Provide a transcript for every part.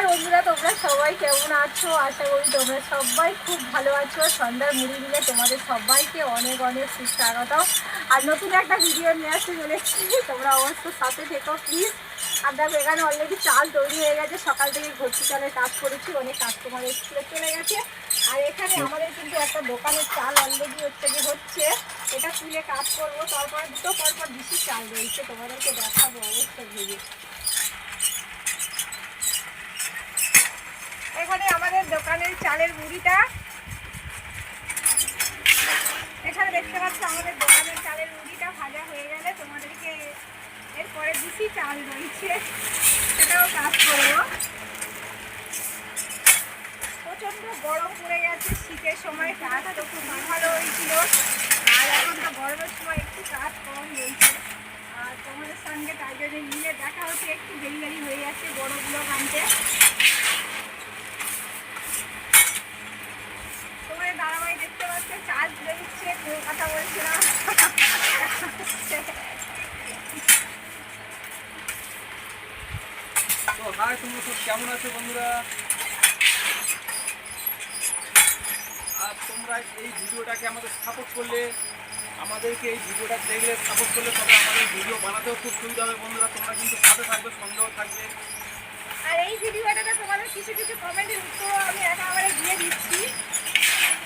নমস্কার বন্ধুরা তোমরা সবাই কেমন আছো? আশা করি তোমরা সবাই খুব ভালো আছো। সন্ধ্যার মুড়ি মিলে তোমাদের সবাইকে অনেক অনেক সুস্বাগত। আর নতুন একটা ভিডিও নিয়ে আসতে চলেছি। তোমরা অবশ্য সাথে থেকো প্লিজ আর দেখো এখানে অলরেডি চাল তৈরি হয়ে গেছে। সকাল থেকে ভর্তি চালের কাজ করেছি অনেক কাস্টমার স্কুলে চলে গেছে। আর এখানে আমাদের কিন্তু একটা দোকানের চাল অলরেডি হচ্ছে যে হচ্ছে। এটা তুলে কাজ করব তারপর দুটো পরপর বেশি চাল রয়েছে। তোমাদেরকে দেখাবো অবশ্যই। ভেবে এখানে আমাদের দোকানের চালের মুড়িটা। এখানে দেখতে পাচ্ছ আমাদের দোকানের চালের মুড়িটা ভাজা হয়ে গেলে তোমাদেরকে এরপরে বেশি চাল রয়েছে, সেটাও কাজ করব প্রচণ্ড গরম পড়ে গেছে, শীতের সময় কাজ তো খুব ভালো হয়েছিল। আর এখন তো গরমের সময় একটু কাজ কম হয়েছে আর তোমাদের সঙ্গে তাই জন্য মিলে দেখা হচ্ছে, একটু দেরি দেরি হয়ে যাচ্ছে বড়গুলো আনতে তোমাদের দাদাভাই দেখতে পাচ্ছে চাল তুলে দিচ্ছে কেউ কথা বলছিলাম তো হাই তোমরা সব কেমন আছো বন্ধুরা? আর তোমরা এই ভিডিওটাকে আমাদের সাপোর্ট করলে, আমাদেরকে এই ভিডিওটা দেখলে সাপোর্ট করলে তবে আমাদের ভিডিও বানাতেও খুব সুবিধা হবে বন্ধুরা। তোমরা কিন্তু সাথে থাকবে, সন্দেহ থাকবে। আর এই ভিডিওটাতে তোমাদের কিছু কিছু কমেন্টের উত্তর আমি একেবারে দিয়ে দিচ্ছি।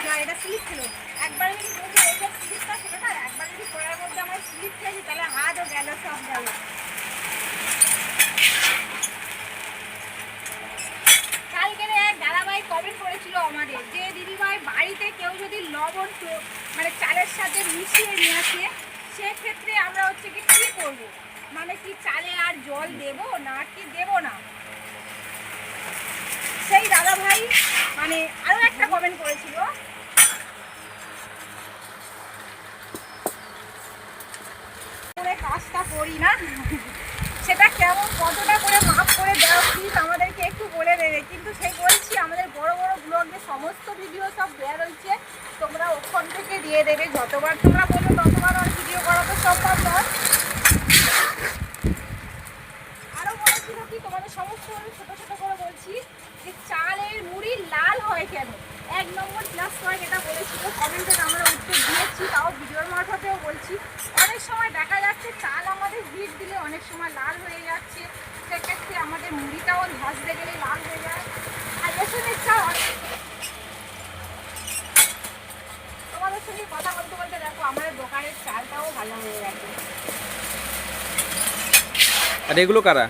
না, এটা স্লিপ ছিল। একবার যদি বলব এইসব স্লিপটা ছিল না, একবার যদি পড়ার মধ্যে আমার স্লিপ খেয়েছি তাহলে হাতও গেল সব গেল। কালকে এক দাদাভাই কমেন্ট করেছিল আমাদের যে দিদিভাই বাড়িতে কেউ যদি লবণ তো- মানে চালের সাথে মিশিয়ে নিয়ে আসে, সেক্ষেত্রে আমরা হচ্ছে কি কী করব? মানে কি চালে আর জল দেব না কি দেব না? সেই দাদা ভাই মানে আরও একটা কমেন্ট করেছিল। করে কাজটা করি না। সেটা কেমন, কতটা করে মাপ করে দেওয়া প্লিজ আমাদেরকে একটু বলে দেবে। কিন্তু সেই বলছি, আমাদের বড় বড় ব্লগে সমস্ত ভিডিও সব দেওয়া রয়েছে। তোমরা ওখান থেকে দিয়ে দেবে। যতবার তোমরা বলো ততবার আর ভিডিও করা তো সম্ভব নয় আরও বলেছিল কি তোমাদের সমস্ত ছোট ছোট করে বলছি যে চালের মুড়ি লাল হয় কেন এক নম্বর প্লাস পয়েন্ট এটা বলেছিল কমেন্টে আমরা উত্তর দিয়েছি তাও ভিডিওর মারফতেও বলছি অনেক সময় দেখা যাচ্ছে চাল আমাদের হিট দিলে অনেক সময় লাল হয়ে যাচ্ছে সেক্ষেত্রে আমাদের মুড়িটাও ভাজতে গেলে লাল হয়ে যায়। আর রেশনের চাল তোমাদের সঙ্গে কথা বলতে বলতে দেখো আমাদের দোকানের চালটাও ভালো হয়ে গেছে। আর এগুলো কারা?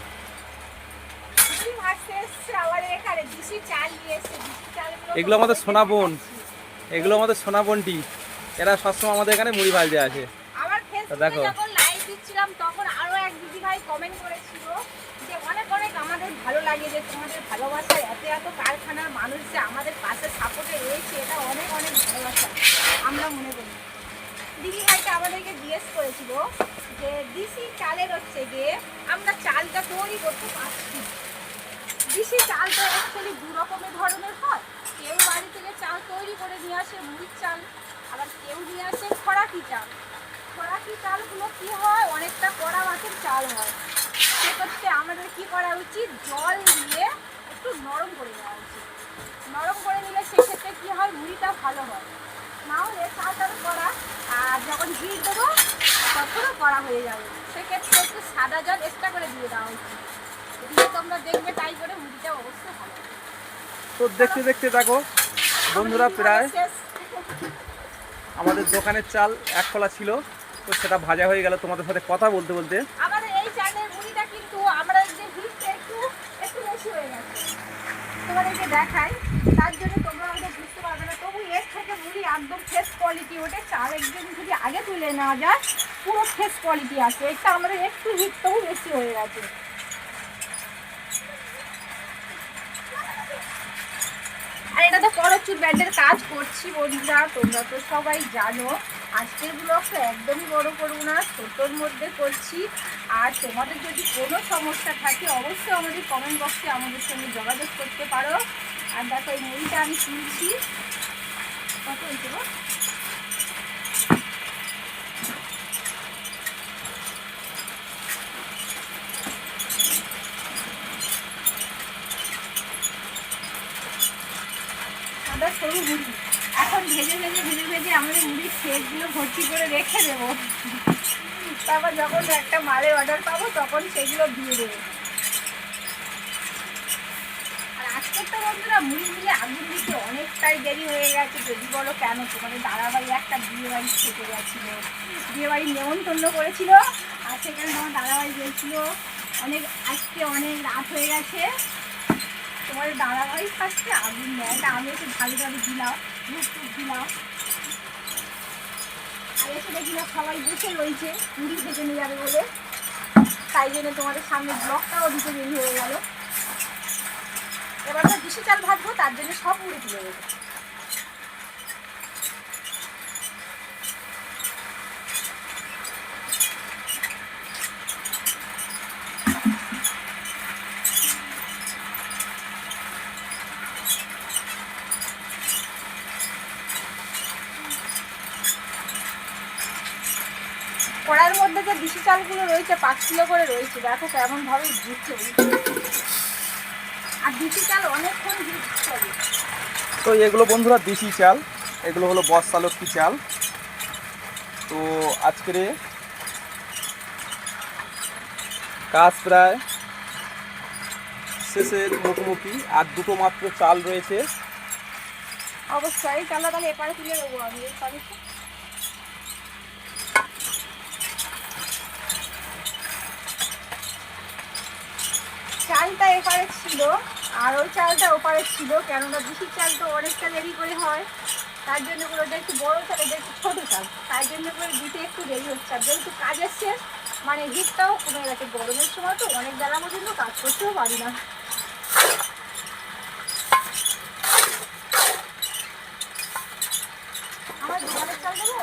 এগুলো আমাদের সোনা বোন। এগুলো আমাদের সোনা বন্টি। এরা সবসময় আমাদের এখানে মুড়ি ভাজতে আমার দেখো। যখন লাইভ দিচ্ছিলাম তখন আরও এক দিদি ভাই কমেন্ট করেছিল যে অনেক অনেক আমাদের ভালো লাগে যে তোমাদের ভালোবাসায় এত এত কারখানার মানুষ যে আমাদের পাশে সাপোর্টে রয়েছে, এটা অনেক অনেক ভালোবাসা, আমরা মনে করি। দিদি ভাইটা আমাদেরকে জিজ্ঞেস করেছিল যে, দিশি চালের হচ্ছে গিয়ে আমরা চালটা তৈরি করতে পারছি। দিশি চাল তো অ্যাকচুয়ালি দু রকমের ধরনের হয়। কেউ বাড়ি থেকে চাল তৈরি করে নিয়ে আসে মুড়ির চাল, আবার কেউ নিয়ে আসে খরাকি চাল। চালগুলো কি হয়? অনেকটা কড়া মাছের চাল হয়। সেক্ষেত্রে আমাদের কি করা উচিত? জল দিয়ে একটু নরম করে দেওয়া উচিত। নরম করে নিলে সেক্ষেত্রে কি হয়? মুড়িটা ভালো হয়। না হলে চালটা তো করা আর যখন ঘি দেবো তখনও করা হয়ে যাবে। সেক্ষেত্রে একটু সাদা জল এক্সট্রা করে দিয়ে দেওয়া উচিত। দিয়ে তোমরা দেখবে তাই করে মুড়িটা অবশ্যই ভালো তো দেখতে দেখতে দেখো বন্ধুরা প্রায় আমাদের দোকানের চাল এক খোলা ছিল। তো সেটা ভাজা হয়ে গেল। তোমাদের সাথে কথা বলতে বলতে। পুরো কোয়ালিটি আছে আমাদের একটু বেশি হয়ে গেছে। আর এটা তো করচুর ব্যান্ডের কাজ করছি বন্ধুরা, তোমরা তো সবাই জানো। আজকের ব্লগটা একদমই বড় করব না, ছোটোর মধ্যে করছি। আর তোমাদের যদি কোনো সমস্যা থাকে, অবশ্যই আমাদের কমেন্ট বক্সে আমাদের সঙ্গে যোগাযোগ করতে পারো। আর দেখো, এই মুড়িটা আমি তুলছি। কত হয়েছে গো? সাদা সরু মুড়ি। ভেজে ভেজে ভেজে ভেজে আমাদের মুড়ির শেকগুলো ভর্তি করে রেখে দেবো। তারপর যখন একটা মালের অর্ডার পাবো, তখন সেগুলো দিয়ে দেবো। আর আজকের তো বন্ধুরা মুড়ি মিলে আগুন দিতে অনেকটাই দেরি হয়ে গেছে। যদি বলো কেন? তোমাদের দাদাবাড়ি একটা বিয়ে বাড়ি থেকে গেছিল। বিয়ে বাড়ি নেমন্তন্ন করেছিল। আর সেখানে তোমার দাদাবাড়ি গেছিল। অনেক, আজকে অনেক রাত হয়ে গেছে। তোমাদের ভাই ফার্স্টে আগুন দেয় তা আমি একটু ভালো ভাবে দিলাম ধূপ দিলাম। আর এসে দেখি না সবাই বসে রয়েছে মুড়ি ভেজে নিয়ে যাবে বলে। তাই জন্য তোমাদের সামনে ব্লকটাও দিতে দেরি হয়ে গেল। এবার তো দিশি চাল ভাজবো, তার জন্য সব মুড়ি তুলে কড়াইয়ের মধ্যে যে দিশি চালগুলো রয়েছে পাঁচ কিলো করে রয়েছে। দেখো কেমন ভাবে ঘুরছে আর দিশি চাল অনেকক্ষণ হবে তো এগুলো বন্ধুরা দেশি চাল এগুলো হলো বস্তালক্ষ্মী চাল। তো আজকের কাজ প্রায় শেষের মুখোমুখি আর দুটো মাত্র চাল রয়েছে। অবশ্যই চালটা তাহলে এপারে তুলে দেবো আমি চালটা এপারে ছিল, আর ওই চালটা ওপারে ছিল, কেননা বেশি চাল তো অনেকটা দেরি করে হয়। তার জন্য করে ওটা একটু বড়ো চাল, ওটা একটু ছোটো চাল। তার জন্য করে দিতে একটু দেরি হচ্ছে। আর যেহেতু কাজ শেষ মানে হিটটাও কমে গেছে। গরমের সময় তো অনেক বেলা পর্যন্ত কাজ করতেও পারি না আমার দোকানের চাল দেবো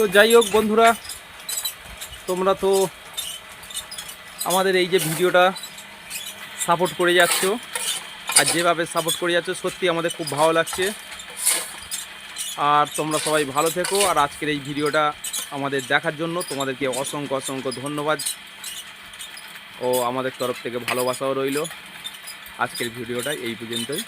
তো যাই হোক বন্ধুরা, তোমরা তো আমাদের এই যে ভিডিওটা সাপোর্ট করে যাচ্ছ, আর যেভাবে সাপোর্ট করে যাচ্ছ, সত্যি আমাদের খুব ভালো লাগছে। আর তোমরা সবাই ভালো থেকো, আর আজকের এই ভিডিওটা আমাদের দেখার জন্য তোমাদেরকে অসংখ্য অসংখ্য ধন্যবাদ ও আমাদের তরফ থেকে ভালোবাসাও রইল। আজকের ভিডিওটা এই পর্যন্তই।